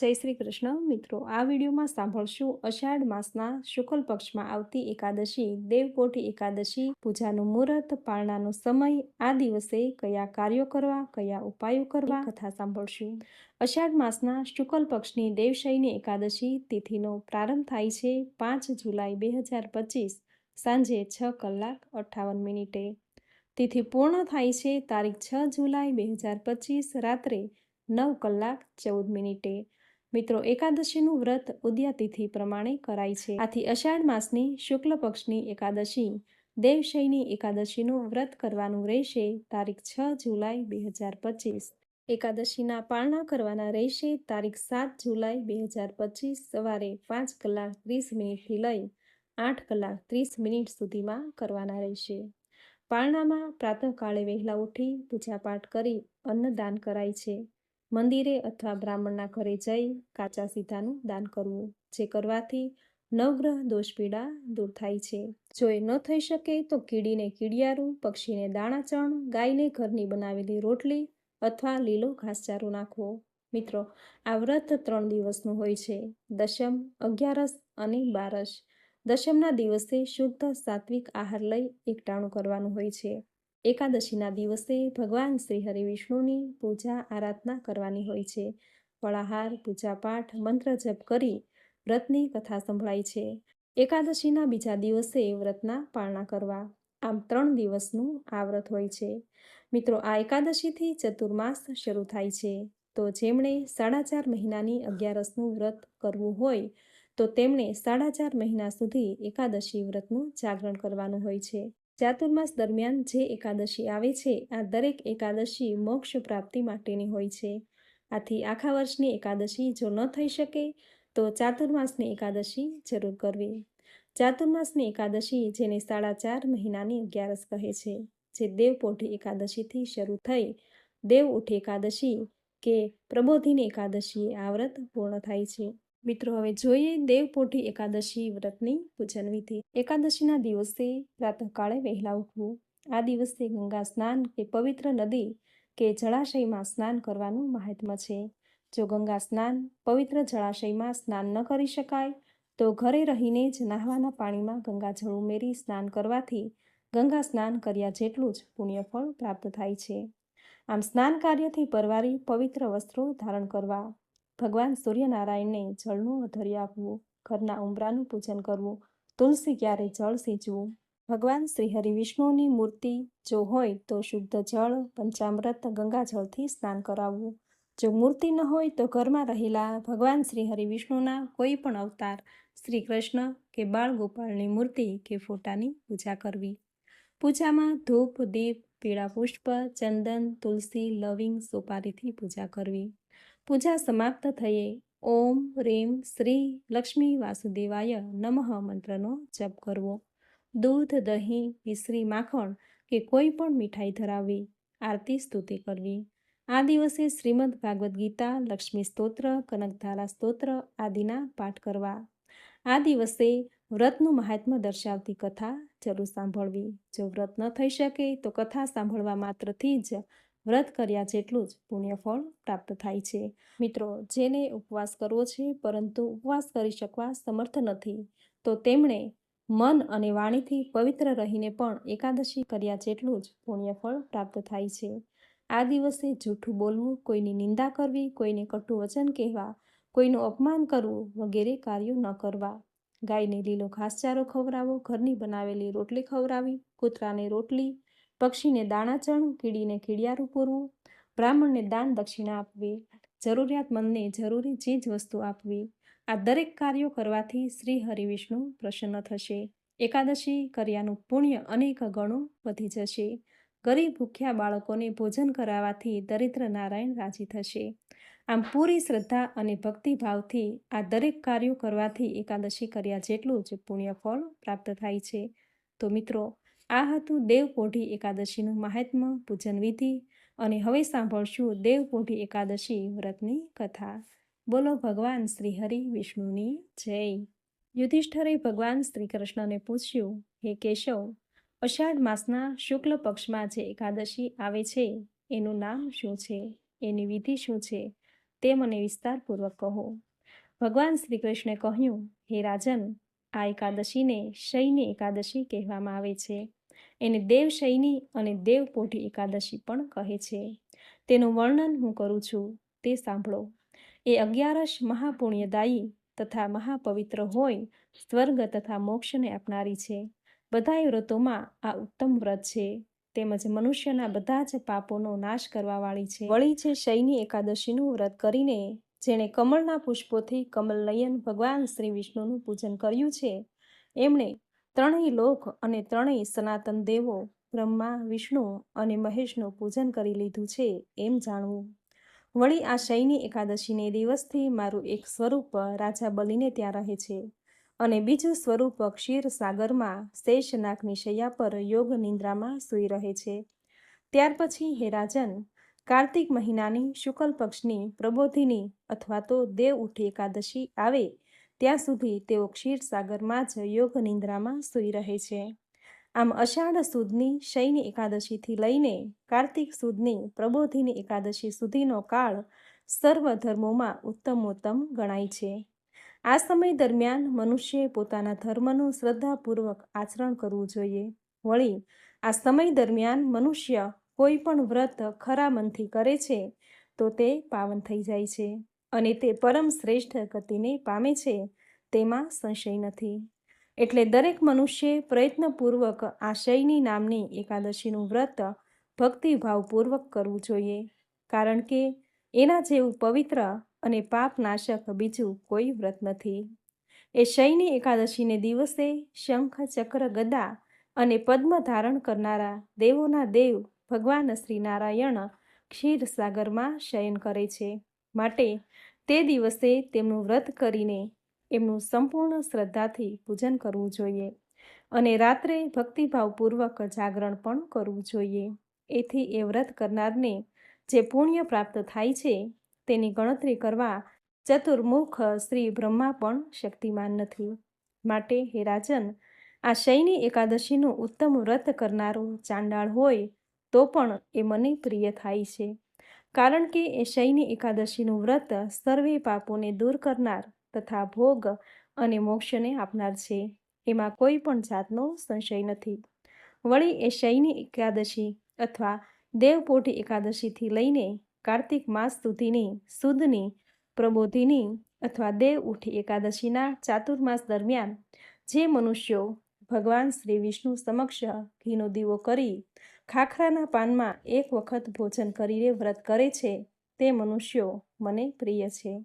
જય શ્રી કૃષ્ણ. મિત્રો, આ વિડીયોમાં સાંભળશું અષાઢ માસના શુક્લ પક્ષમાં આવતી એકાદશી દેવકોઠી એકાદશી, પૂજાનું મુહૂર્ત પાળનાનો સમય, આ દિવસે કયા કાર્યો કરવા, કયા ઉપાયો કરવા કથા સાંભળશું. અષાઢ માસના શુક્લ પક્ષની દેવશયની એકાદશી તિથિનો પ્રારંભ થાય છે પાંચ જુલાઈ બે હજાર પચીસ સાંજે છ કલાક અઠ્ઠાવન મિનિટે. તિથિ પૂર્ણ થાય છે તારીખ છ જુલાઈ બે હજાર પચીસ રાત્રે નવ કલાક ચૌદ મિનિટે. મિત્રો, એકાદશીનું વ્રત ઉદ્યાતિથિ પ્રમાણે કરાય છે. આથી અષાઢ માસની શુક્લ પક્ષની એકાદશી દેવશયની એકાદશીનું વ્રત કરવાનું રહેશે તારીખ છ જુલાઈ બે હજાર પચીસ. એકાદશીના પાળના કરવાના રહેશે તારીખ સાત જુલાઈ બે હજાર પચીસ સવારે પાંચ કલાક ત્રીસ મિનિટથી લઈ આઠ કલાક ત્રીસ મિનિટ સુધીમાં કરવાના રહેશે. પાળનામાં પ્રાતઃકાળે વહેલા ઉઠી પૂજાપાઠ કરી અન્નદાન કરાય છે. મંદિરે અથવા બ્રાહ્મણના ઘરે જઈ કાચા સીધાનું દાન કરવું, જે કરવાથી નવગ્રહ દોષ પીડા દૂર થાય છે. જો એ ન થઈ શકે તો કીડીને કીડિયારું, પક્ષીને દાણાચણ, ગાયને ઘરની બનાવેલી રોટલી અથવા લીલો ઘાસચારો નાખવો. મિત્રો, આ વ્રત ત્રણ દિવસનું હોય છે. દશમ, અગિયારસ અને બારસ. દશમના દિવસે શુદ્ધ સાત્વિક આહાર લઈ એકટાણું કરવાનું હોય છે. એકાદશીના દિવસે ભગવાન શ્રી હરિ વિષ્ણુની પૂજા આરાધના કરવાની હોય છે. ફળાહાર, પૂજાપાઠ, મંત્ર જપ કરી વ્રતની કથા સંભળાય છે. એકાદશીના બીજા દિવસે વ્રતના પાળના કરવા આમ ત્રણ દિવસનું આ વ્રત હોય છે. મિત્રો, આ એકાદશીથી ચતુર્માસ શરૂ થાય છે. તો જેમણે સાડા ચાર મહિનાની અગિયારસનું વ્રત કરવું હોય, તો તેમણે સાડા ચાર મહિના સુધી એકાદશી વ્રતનું જાગરણ કરવાનું હોય છે. ચાતુર્માસ દરમિયાન જે એકાદશી આવે છે, આ દરેક એકાદશી મોક્ષ પ્રાપ્તિ માટેની હોય છે. આથી આખા વર્ષની એકાદશી જો ન થઈ શકે, તો ચાતુર્માસની એકાદશી જરૂર કરવી. ચાતુર્માસની એકાદશી જેને સાડા ચાર મહિનાની અગિયારસ કહે છે, જે દેવપોઢી એકાદશીથી શરૂ થઈ દેવ ઉઠી એકાદશી કે પ્રબોધિની એકાદશી આ વ્રત પૂર્ણ થાય છે. મિત્રો, હવે જોઈએ દેવપોઢી એકાદશી વ્રતની પૂજન વિધિ. એકાદશીના દિવસે પ્રાતઃકાળે વહેલા ઉઠવું. આ દિવસે ગંગા સ્નાન કે પવિત્ર નદી કે જળાશયમાં સ્નાન કરવાનું મહાત્મ છે. જો ગંગા સ્નાન પવિત્ર જળાશયમાં સ્નાન ન કરી શકાય, તો ઘરે રહીને જ નાહવાના પાણીમાં ગંગાજળ ઉમેરી સ્નાન કરવાથી ગંગા સ્નાન કર્યા જેટલું જ પુણ્યફળ પ્રાપ્ત થાય છે. આમ સ્નાન કાર્યથી પરવારી પવિત્ર વસ્ત્રો ધારણ કરવા ભગવાન સૂર્યનારાયણને જળનું અધર્ય આપવું, ઘરના ઉંબરાનું પૂજન કરવું, તુલસી ક્યારે જળ સિંચવું? ભગવાન શ્રી હરિ વિષ્ણુની મૂર્તિ જો હોય તો શુદ્ધ જળ, પંચામૃત ગંગાજળથી સ્નાન કરાવવું. જો મૂર્તિ ન હોય તો ઘરમાં રહેલા ભગવાન શ્રી હરિ વિષ્ણુના કોઈ પણ અવતાર, શ્રી કૃષ્ણ કે બાળ ગોપાળની મૂર્તિ કે ફોટાની પૂજા કરવી. પૂજામાં ધૂપ, દીપ, પીળા પુષ્પ, ચંદન, તુલસી, લવિંગ સોપારીથી પૂજા કરવી. પૂજા સમાપ્ત થયે. ઓમ રીમ શ્રી લક્ષ્મી વાસુદેવાય નમઃ મંત્રનો જપ કરવો. દૂધ, દહીં, મિશ્રી, માખણ કે કોઈ પણ મીઠાઈ ધરાવવી આરતી, સ્તુતિ કરવી. આ દિવસે શ્રીમદ ભાગવદ્ ગીતા, લક્ષ્મી સ્તોત્ર, કનકધારા સ્તોત્ર આદિના પાઠ કરવા. આ દિવસે વ્રતનું મહાત્મ્ય દર્શાવતી કથા જરૂર સાંભળવી. જો વ્રત ન થઈ શકે તો કથા સાંભળવા માત્રથી જ વ્રત કર્યા જેટલું જ પુણ્યફળ પ્રાપ્ત થાય છે. મિત્રો, જેને ઉપવાસ કરવો છે, પરંતુ ઉપવાસ કરી શકવા સમર્થ નથી, તો તેમણે મન અને વાણીથી પવિત્ર રહીને પણ એકાદશી કર્યા જેટલું જ પુણ્યફળ પ્રાપ્ત થાય છે. આ દિવસે જૂઠું બોલવું, કોઈની નિંદા કરવી, કોઈને કટુ વચન કહેવા, કોઈનું અપમાન કરવું વગેરે કાર્યો ન કરવા. ગાયને લીલો ઘાસચારો ખવડાવો, ઘરની બનાવેલી રોટલી ખવડાવી, કૂતરાને રોટલી પક્ષીને દાણાચણ, કીડીને કીડિયારું પૂરવું, બ્રાહ્મણને દાન દક્ષિણા આપવી, જરૂરિયાતમંદને જરૂરી ચીજ વસ્તુ આપવી. આ દરેક કાર્યો કરવાથી શ્રી હરિવિષ્ણુ પ્રસન્ન થશે. એકાદશી કર્યાનું પુણ્ય અનેક ગણું વધી જશે. ગરીબ ભૂખ્યા બાળકોને ભોજન કરાવવાથી દરિદ્ર નારાયણ રાજી થશે. આમ પૂરી શ્રદ્ધા અને ભક્તિભાવથી આ દરેક કાર્યો કરવાથી એકાદશી કર્યા જેટલું જ પુણ્યફળ પ્રાપ્ત થાય છે. તો મિત્રો આ હતું દેવપોઢી એકાદશીનું મહાત્મ્ય પૂજન વિધિ અને હવે સાંભળશું દેવપોઢી એકાદશી વ્રતની કથા. બોલો ભગવાન શ્રી હરિ વિષ્ણુની જય. યુધિષ્ઠરે ભગવાન શ્રી કૃષ્ણને પૂછ્યું, હે કેશવ, અષાઢ માસના શુક્લ પક્ષમાં જે એકાદશી આવે છે, એનું નામ શું છે? એની વિધિ શું છે? તે મને વિસ્તારપૂર્વક કહો. ભગવાન શ્રી કૃષ્ણે કહ્યું, હે રાજન, આ એકાદશીને શયની એકાદશી કહેવામાં આવે છે. એને દેવશયની અને દેવપોઢી એકાદશી પણ કહે છે. તેનું વર્ણન હું કરું છું, તે સાંભળો. એ અગિયારસ મહાપુણ્યદાયી તથા મહાપવિત્ર હોય, સ્વર્ગ તથા મોક્ષને આપનારી છે. બધાય વ્રતોમાં આ ઉત્તમ વ્રત છે. તેમજ મનુષ્યના બધા જ પાપોનો નાશ કરવાવાળી છે. વળી છે શયની એકાદશીનું વ્રત કરીને, જેણે કમળના પુષ્પોથી કમલનયન ભગવાન શ્રી વિષ્ણુનું પૂજન કર્યું છે, એમણે ત્રણેય લોક અને ત્રણેય સનાતન દેવો, બ્રહ્મા, વિષ્ણુ અને મહેશનું પૂજન કરી લીધું છે એમ જાણવું. વળી આ શયની એકાદશીને દિવસથી મારું એક સ્વરૂપ રાજા બલીને ત્યાં રહે છે અને બીજું સ્વરૂપ ક્ષીર સાગરમાં શેષનાગની શૈયા પર યોગ નિંદ્રામાં સૂઈ રહે છે. ત્યાર પછી હે રાજન, કાર્તિક મહિનાની શુક્લ પક્ષની પ્રબોધિની અથવા તો દેવ ઉઠી એકાદશી આવે ત્યાં સુધી તેઓ ક્ષીરસાગરમાં જ યોગ નિંદ્રામાં સૂઈ રહે છે. આમ અષાઢ સુદની શયની એકાદશીથી લઈને કાર્તિક સુદની પ્રબોધિની એકાદશી સુધીનો કાળ સર્વ ધર્મોમાં ઉત્તમોત્તમ ગણાય છે. આ સમય દરમિયાન મનુષ્યએ પોતાના ધર્મનું શ્રદ્ધાપૂર્વક આચરણ કરવું જોઈએ. વળી, આ સમય દરમિયાન મનુષ્ય કોઈ પણ વ્રત ખરા મનથી કરે છે, તો તે પાવન થઈ જાય છે. અને તે પરમ શ્રેષ્ઠ ગતિને પામે છે, તેમાં સંશય નથી. એટલે દરેક મનુષ્યે પ્રયત્નપૂર્વક આ શયની નામની એકાદશીનું વ્રત ભક્તિભાવપૂર્વક કરવું જોઈએ. કારણ કે એના જેવું પવિત્ર અને પાપનાશક બીજું કોઈ વ્રત નથી. એ શયની એકાદશીને દિવસે શંખ ચક્ર ગદા અને પદ્મ ધારણ કરનારા દેવોના દેવ ભગવાન શ્રી નારાયણ ક્ષીરસાગરમાં શયન કરે છે. માટે તે દિવસે તેમનું વ્રત કરીને એમનું સંપૂર્ણ શ્રદ્ધાથી પૂજન કરવું જોઈએ અને રાત્રે ભક્તિભાવપૂર્વક જાગરણ પણ કરવું જોઈએ. એથી એ વ્રત કરનારને જે પુણ્ય પ્રાપ્ત થાય છે તેની ગણતરી કરવા ચતુર્મુખ શ્રી બ્રહ્મા પણ શક્તિમાન નથી. માટે હે રાજન, આ શયની એકાદશીનું ઉત્તમ વ્રત કરનારો ચાંડાળ હોય તો પણ એ મને પ્રિય થાય છે. કારણ કે એ શયની એકાદશીનું વ્રત સર્વે પાપોને દૂર કરનાર તથા ભોગ અને મોક્ષને આપનાર છે. એમાં કોઈ પણ જાતનો સંશય નથી. વળી એ શયની એકાદશી અથવા દેવપોટી એકાદશીથી લઈને કાર્તિક માસ સુધીની સુદની, પ્રબોધિની અથવા દેવ ઉઠી એકાદશીના ચાતુર્માસ દરમિયાન જે મનુષ્યો ભગવાન શ્રી વિષ્ણુ સમક્ષ ઘીનો દીવો કરી ખાખરાના પાનમાં એક વખત ભોજન કરીને વ્રત કરે છે તે મનુષ્યો મને પ્રિય છે.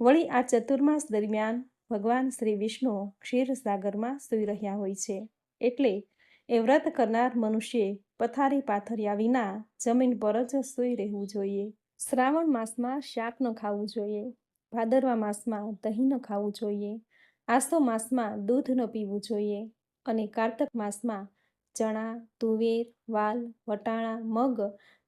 વળી આ ચતુર્માસ દરમિયાન ભગવાન શ્રી વિષ્ણુ ક્ષીરસાગરમાં સૂઈ રહ્યા હોય છે. એટલે એ વ્રત કરનાર મનુષ્યે પથારી પાથર્યા વિના જમીન પર જ સૂઈ રહેવું જોઈએ. શ્રાવણ માસમાં શાક ન ખાવું જોઈએ. ભાદરવા માસમાં દહીં ન ખાવું જોઈએ. આસો માસમાં દૂધ ન પીવું જોઈએ. અને કારતક માસમાં ચણા, તુવેર, વાલ, વટાણા, મગ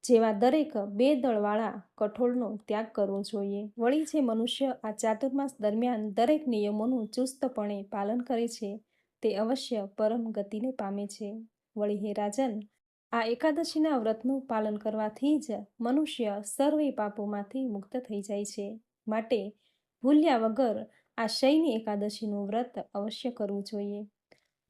જેવા દરેક બે દળવાળા કઠોળનો ત્યાગ કરવો જોઈએ. વળી જે મનુષ્ય આ ચાતુર્માસ દરમિયાન દરેક નિયમોનું ચુસ્તપણે પાલન કરે છે, તે અવશ્ય પરમ ગતિને પામે છે. વળી હે રાજન, આ એકાદશીના વ્રતનું પાલન કરવાથી જ મનુષ્ય સર્વે પાપોમાંથી મુક્ત થઈ જાય છે. માટે ભૂલ્યા વગર આ શયની એકાદશીનું વ્રત અવશ્ય કરવું જોઈએ.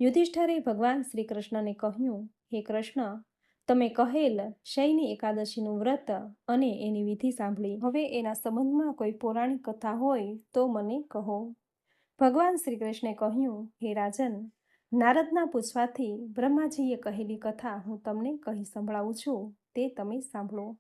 યુધિષ્ઠરે ભગવાન શ્રી કૃષ્ણને કહ્યું, હે કૃષ્ણ, તમે કહેલ શયની એકાદશીનું વ્રત અને એની વિધિ સાંભળી. હવે એના સંબંધમાં કોઈ પૌરાણિક કથા હોય તો મને કહો. ભગવાન શ્રી કૃષ્ણે કહ્યું, હે રાજન, નારદના પૂછવાથી બ્રહ્માજીએ કહેલી કથા હું તમને કહી સંભળાવું છું, તે તમે સાંભળો.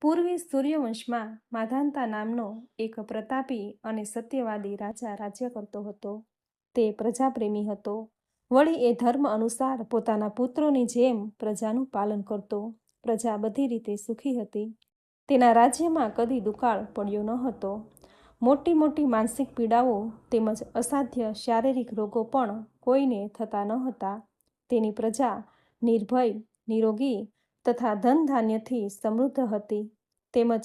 પૂર્વે સૂર્યવંશમાં માધાંતા નામનો એક પ્રતાપી અને સત્યવાદી રાજા રાજ્ય કરતો હતો. તે પ્રજાપ્રેમી હતો. વળી એ ધર્મ અનુસાર પોતાના પુત્રોની જેમ પ્રજાનું પાલન કરતો. પ્રજા બધી રીતે સુખી હતી. તેના રાજ્યમાં કદી દુકાળ પડ્યો ન હતો. મોટી મોટી માનસિક પીડાઓ તેમજ અસાધ્ય શારીરિક રોગો પણ કોઈને થતા ન હતા. તેની પ્રજા નિર્ભય, નિરોગી તથા ધન ધાન્યથી સમૃદ્ધ હતી. તેમજ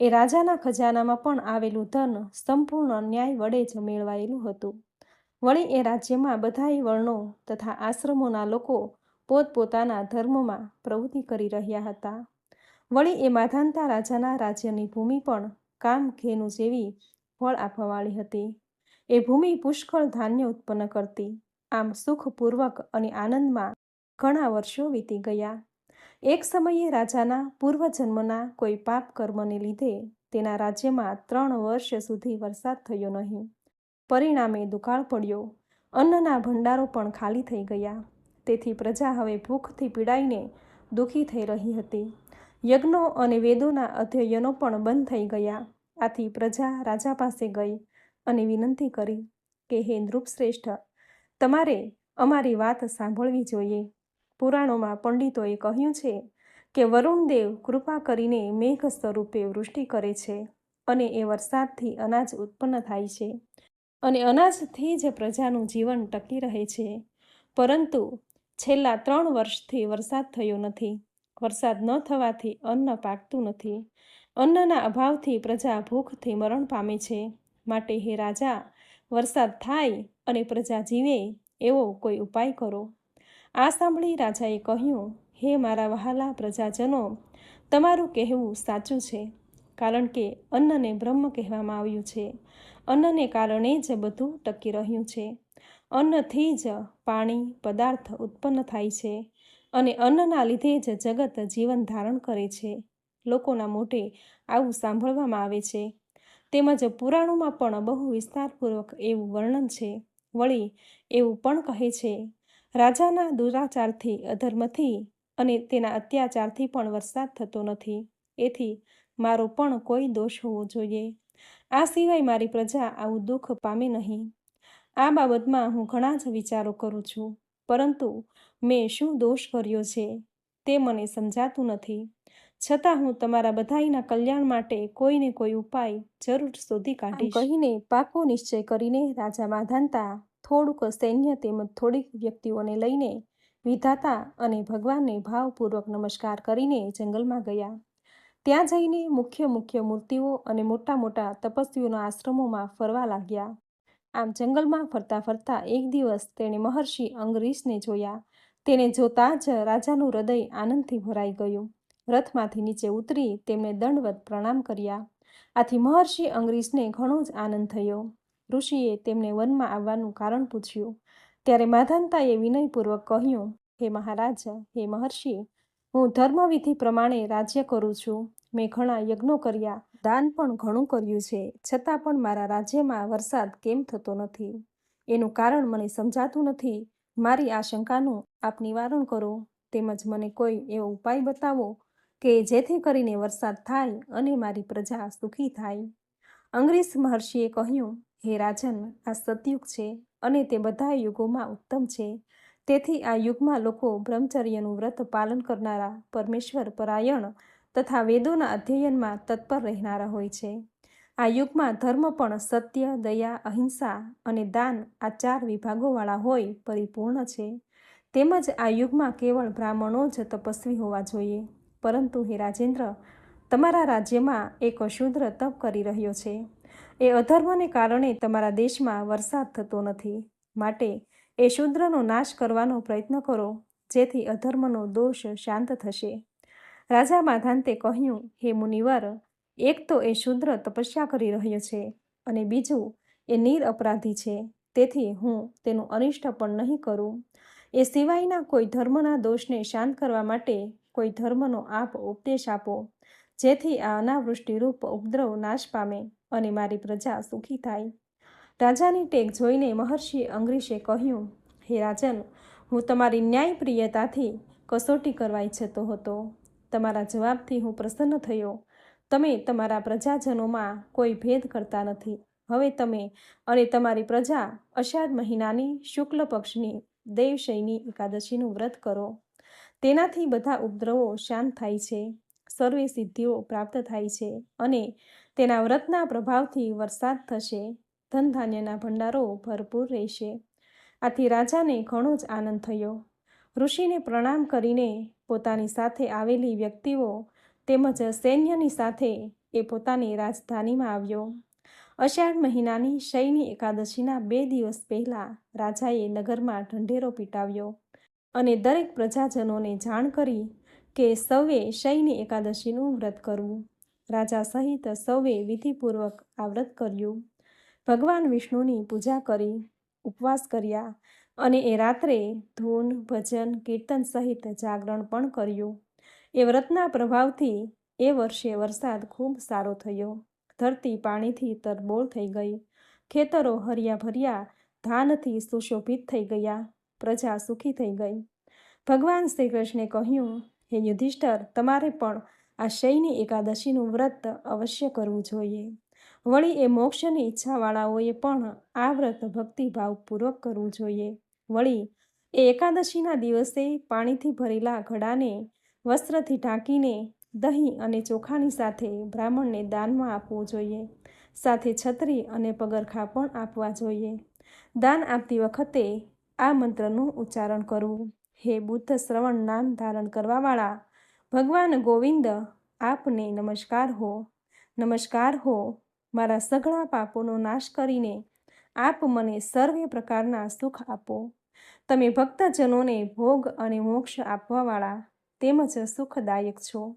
એ રાજાના ખજાનામાં પણ આવેલું ધન સંપૂર્ણ ન્યાય વડે જ મેળવાયેલું હતું. વળી એ રાજ્યમાં બધાય વર્ણો તથા આશ્રમોના લોકો પોતપોતાના ધર્મમાં પ્રવૃત્તિ કરી રહ્યા હતા. વળી એ માધાનતા રાજાના રાજ્યની ભૂમિ પણ કામ ઘેનું જેવી ફળ આપવાવાળી હતી. એ ભૂમિ પુષ્કળ ધાન્ય ઉત્પન્ન કરતી. આમ સુખપૂર્વક અને આનંદમાં ઘણા વર્ષો વીતી ગયા. એક સમયે રાજાના પૂર્વજન્મના કોઈ પાપ કર્મને લીધે તેના રાજ્યમાં ત્રણ વર્ષ સુધી વરસાદ થયો નહીં. પરિણામે દુકાળ પડ્યો. અન્નના ભંડારો પણ ખાલી થઈ ગયા. તેથી પ્રજા હવે ભૂખથી પીડાઈને દુઃખી થઈ રહી હતી. યજ્ઞો અને વેદોના અધ્યયનો પણ બંધ થઈ ગયા. આથી પ્રજા રાજા પાસે ગઈ અને વિનંતી કરી કે, હે નૃપશ્રેષ્ઠ, તમારે અમારી વાત સાંભળવી જોઈએ. પુરાણોમાં પંડિતોએ કહ્યું છે કે, વરુણદેવ કૃપા કરીને મેઘ સ્વરૂપે વૃષ્ટિ કરે છે અને એ વરસાદથી અનાજ ઉત્પન્ન થાય છે. અને અનાજથી જ પ્રજાનું જીવન ટકી રહે છે. પરંતુ છેલ્લા ત્રણ વર્ષથી વરસાદ થયો નથી. વરસાદ ન થવાથી અન્ન પાકતું નથી. અન્નના અભાવથી પ્રજા ભૂખથી મરણ પામે છે. માટે હે રાજા, વરસાદ થાય અને પ્રજા જીવે એવો કોઈ ઉપાય કરો. આ સાંભળી રાજાએ કહ્યું, હે મારા વહાલા પ્રજાજનો, તમારું કહેવું સાચું છે. કારણ કે અન્નને બ્રહ્મ કહેવામાં આવ્યું છે. અન્નને કારણે જ બધું ટકી રહ્યું છે. અન્નથી જ પાણી, પદાર્થ ઉત્પન્ન થાય છે અને અન્નના લીધે જ જગત જીવન ધારણ કરે છે. લોકોના મોઢે આવું સાંભળવામાં આવે છે. તેમજ પુરાણોમાં પણ બહુ વિસ્તારપૂર્વક એવું વર્ણન છે. વળી એવું પણ કહે છે. રાજાના દુરાચારથી, અધર્મથી અને તેના અત્યાચારથી પણ વરસાદ થતો નથી. એથી મારો પણ કોઈ દોષ હોવો જોઈએ. આ સિવાય મારી પ્રજા આવું દુઃખ પામે નહીં. આ બાબતમાં હું ઘણા જ વિચારો કરું છું પરંતુ મેં શું દોષ કર્યો છે તે મને સમજાતું નથી. છતાં હું તમારા બધાયના કલ્યાણ માટે કોઈને કોઈ ઉપાય જરૂર શોધી કાઢીશ. કહીને પાકો નિશ્ચય કરીને રાજા માધાનતા થોડુંક સૈન્ય તેમજ થોડીક વ્યક્તિઓને લઈને વિધાતા અને ભગવાનને ભાવપૂર્વક નમસ્કાર કરીને જંગલમાં ગયા. ત્યાં જઈને મુખ્ય મુખ્ય મૂર્તિઓ અને મોટા મોટા તપસ્વીઓના આશ્રમોમાં ફરવા લાગ્યા. આમ જંગલમાં ફરતા ફરતા એક દિવસ તેણે મહર્ષિ અંગરીશને જોયા. તેને જોતા જ રાજાનું હૃદય આનંદથી ભરાઈ ગયું. રથમાંથી નીચે ઉતરી તેમણે દંડવત પ્રણામ કર્યા. આથી મહર્ષિ અંગરીશને ઘણો જ આનંદ થયો. ઋષિએ તેમને વનમાં આવવાનું કારણ પૂછ્યું. ત્યારે માધાનતાએ વિનયપૂર્વક કહ્યું, હે મહારાજ, હે મહર્ષિ હું ધર્મવિધિ પ્રમાણે રાજ્ય કરું છું. મેં ઘણા યજ્ઞો કર્યા. દાન પણ ઘણું કર્યું છે. છતાં પણ મારા રાજ્યમાં વરસાદ કેમ થતો નથી? એનું કારણ મને સમજાતું નથી. મારી આ શંકાનું આપ નિવારણ કરો. તેમજ મને કોઈ એવો ઉપાય બતાવો કે જેથી કરીને વરસાદ થાય અને મારી પ્રજા સુખી થાય. અંગ્રેજ મહર્ષિએ કહ્યું, હે રાજન, આ સતયુગ છે અને તે બધા યુગોમાં ઉત્તમ છે. તેથી આ યુગમાં લોકો બ્રહ્મચર્યનું વ્રત પાલન કરનારા પરમેશ્વર પરાયણ તથા વેદોના અધ્યયનમાં તત્પર રહેનારા હોય છે. આ યુગમાં ધર્મ પણ સત્ય, દયા, અહિંસા અને દાન આ ચાર વિભાગોવાળા હોય પરિપૂર્ણ છે. તેમજ આ યુગમાં કેવળ બ્રાહ્મણો જ તપસ્વી હોવા જોઈએ. પરંતુ હે રાજેન્દ્ર, તમારા રાજ્યમાં એક અશુદ્ર તપ કરી રહ્યો છે. એ અધર્મને કારણે તમારા દેશમાં વરસાદ થતો નથી. માટે એ શુદ્રનો નાશ કરવાનો પ્રયત્ન કરો, જેથી અધર્મનો દોષ શાંત થશે. રાજા માધાંતે કહ્યું, હે મુનિવર, એક તો એ શુદ્ર તપસ્યા કરી રહ્યો છે અને બીજું એ નીર અપરાધી છે. તેથી હું તેનું અનિષ્ટ પણ નહીં કરું. એ સિવાયના કોઈ ધર્મના દોષને શાંત કરવા માટે કોઈ ધર્મનો આપ ઉપદેશ આપો, જેથી આ અનાવૃષ્ટિરૂપ ઉપદ્રવ નાશ પામે અને મારી પ્રજા સુખી થાય. રાજાની ટેક જોઈને મહર્ષિ અંગ્રીશે કહ્યું, હે રાજન, હું તમારી ન્યાયપ્રિયતાથી કસોટી કરવા ઈચ્છતો હતો. તમારા જવાબથી હું પ્રસન્ન થયો. તમે તમારા પ્રજાજનોમાં કોઈ ભેદ કરતા નથી. હવે તમે અને તમારી પ્રજા અષાઢ મહિનાની શુક્લ પક્ષની દેવશયની એકાદશીનું વ્રત કરો. તેનાથી બધા ઉપદ્રવો શાંત થાય છે. સર્વે સિદ્ધિઓ પ્રાપ્ત થાય છે અને તેના વ્રતના પ્રભાવથી વરસાદ થશે. ધન ધાન્યના ભંડારો ભરપૂર રહેશે. આથી રાજાને ઘણો જ આનંદ થયો. ઋષિને પ્રણામ કરીને પોતાની સાથે આવેલી વ્યક્તિઓ તેમજ સૈન્યની સાથે એ પોતાની રાજધાનીમાં આવ્યો. અષાઢ મહિનાની શયની એકાદશીના બે દિવસ પહેલાં રાજાએ નગરમાં ઢંઢેરો પીટાવ્યો અને દરેક પ્રજાજનોને જાણ કરી કે સૌએ શયની એકાદશીનું વ્રત કરવું. રાજા સહિત સૌએ વિધિપૂર્વક આ વ્રત કર્યું. ભગવાન વિષ્ણુની પૂજા કરી, ઉપવાસ કર્યા અને એ રાત્રે ધૂન, ભજન, કીર્તન સહિત જાગરણ પણ કર્યું. એ વ્રતના પ્રભાવથી એ વર્ષે વરસાદ ખૂબ સારો થયો. ધરતી પાણીથી તરબોળ થઈ ગઈ. ખેતરો હરિયા ભર્યા ધાનથી સુશોભિત થઈ ગયા. પ્રજા સુખી થઈ ગઈ. ભગવાન શ્રી કૃષ્ણે કહ્યું, હે યુધિષ્ઠર, તમારે પણ આ શયની એકાદશીનું વ્રત અવશ્ય કરવું જોઈએ. વળી એ મોક્ષની ઈચ્છાવાળાઓએ પણ આ વ્રત ભક્તિભાવપૂર્વક કરવું જોઈએ. વળી એ એકાદશીના દિવસે પાણીથી ભરેલા ઘડાને વસ્ત્રથી ઢાંકીને દહીં અને ચોખાની સાથે બ્રાહ્મણને દાનમાં આપવું જોઈએ. સાથે છત્રી અને પગરખા પણ આપવા જોઈએ. દાન આપતી વખતે આ મંત્રનું ઉચ્ચારણ કરવું. હે બુદ્ધ શ્રવણ નામ ધારણ કરવાવાળા, ભગવાન ગોવિંદ આપને નમસ્કાર હો. નમસ્કાર હો. મારા સઘળા પાપોનો નાશ કરીને આપ મને સર્વે પ્રકારના સુખ આપો. તમે ભક્તજનોને ભોગ અને મોક્ષ આપવાવાળા તેમજ સુખદાયક છો.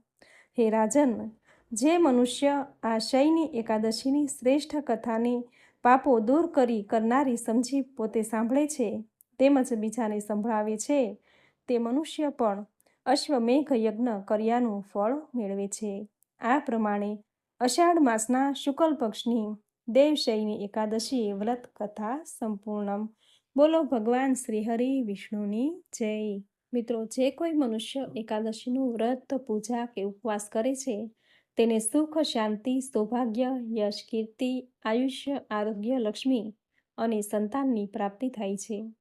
હે રાજન, જે મનુષ્ય આ શયની એકાદશીની શ્રેષ્ઠ કથાને પાપો દૂર કરી કરનારી સમજી પોતે સાંભળે છે, તેમજ બીજાને સંભળાવે છે, તે મનુષ્ય પણ અશ્વમેઘ યજ્ઞ કર્યાનું ફળ મેળવે છે. આ પ્રમાણે અષાઢ માસના શુક્લ પક્ષની દેવશયની એકાદશી વ્રત કથા સંપૂર્ણમ. બોલો ભગવાન શ્રી હરિ વિષ્ણુની જય. મિત્રો, જે કોઈ મનુષ્ય એકાદશીનું વ્રત, પૂજા કે ઉપવાસ કરે છે, તેને સુખ, શાંતિ, સૌભાગ્ય, યશ, કીર્તિ, આયુષ્ય, આરોગ્ય, લક્ષ્મી અને સંતાનની પ્રાપ્તિ થાય છે.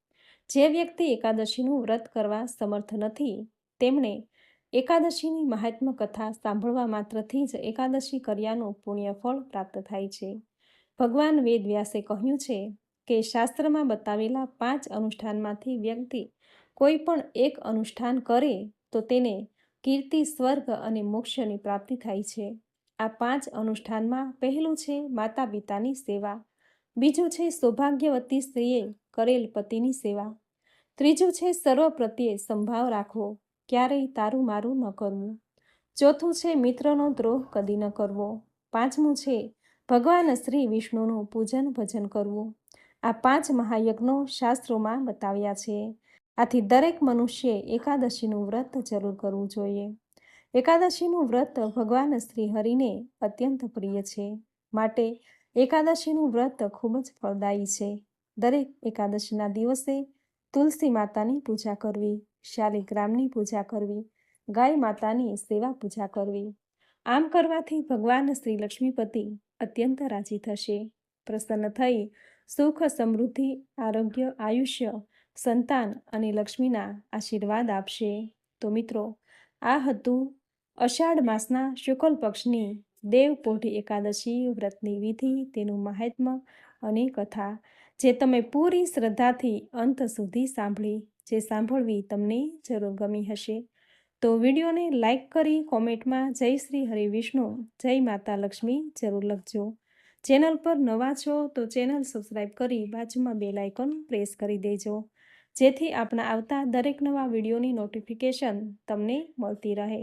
જે વ્યક્તિ એકાદશીનું વ્રત કરવા સમર્થ નથી, તેમણે એકાદશીની મહાત્મ કથા સાંભળવા માત્રથી જ એકાદશી કર્યાનું પુણ્યફળ પ્રાપ્ત થાય છે. ભગવાન વેદવ્યાસે કહ્યું છે કે શાસ્ત્રમાં બતાવેલા પાંચ અનુષ્ઠાનમાંથી વ્યક્તિ કોઈ પણ એક અનુષ્ઠાન કરે તો તેને કીર્તિ, સ્વર્ગ અને મોક્ષની પ્રાપ્તિ થાય છે. આ પાંચ અનુષ્ઠાનમાં પહેલું છે માતા પિતાની સેવા, બીજું છે સૌભાગ્યવતી સ્ત્રીએ કરેલ પતિની સેવા, ત્રીજું છે સર્વ પ્રત્યે સંભાવ રાખવો. ક્યારેય તારું મારું ન કરવું. ચોથું છે મિત્રનો દ્રોહ કદી ન કરવો. પાંચમું છે ભગવાન શ્રી વિષ્ણુનું પૂજન ભજન કરવું. આ પાંચ મહાયજ્ઞો શાસ્ત્રોમાં બતાવ્યા છે. આથી દરેક મનુષ્યે એકાદશીનું વ્રત જરૂર કરવું જોઈએ. એકાદશીનું વ્રત ભગવાન શ્રી હરિને અત્યંત પ્રિય છે. માટે એકાદશીનું વ્રત ખૂબ જ ફળદાયી છે. દરેક એકાદશીના દિવસે તુલસી માતાની પૂજા કરવી શાલિગ્રામની પૂજા કરવી, ગાય માતાની સેવા પૂજા કરવી. આમ કરવાથી ભગવાન શ્રી લક્ષ્મીપતિ અત્યંત રાજી થશે. પ્રસન્ન થઈ, સુખ, સમૃદ્ધિ, આરોગ્ય, આયુષ્ય, સંતાન અને લક્ષ્મીના આશીર્વાદ આપશે. તો મિત્રો, આ હતું અષાઢ માસના શુક્લ પક્ષની દેવપોઢી એકાદશી વ્રતની વિધિ, તેનું મહાત્મ્ય અને કથા, જે તમે પૂરી શ્રદ્ધાથી અંત સુધી સાંભળી, જે સાંભળવી તમને જરૂર ગમી હશે. તો વિડીયોને લાઈક કરી કોમેન્ટમાં જય શ્રી હરિ વિષ્ણુ, જય માતા લક્ષ્મી જરૂર લખજો. ચેનલ પર નવા છો તો ચેનલ સબસ્ક્રાઈબ કરી બાજુમાં બે લાઇકન પ્રેસ કરી દેજો, જેથી આપણા આવતા દરેક નવા વિડીયોની નોટિફિકેશન તમને મળતી રહે.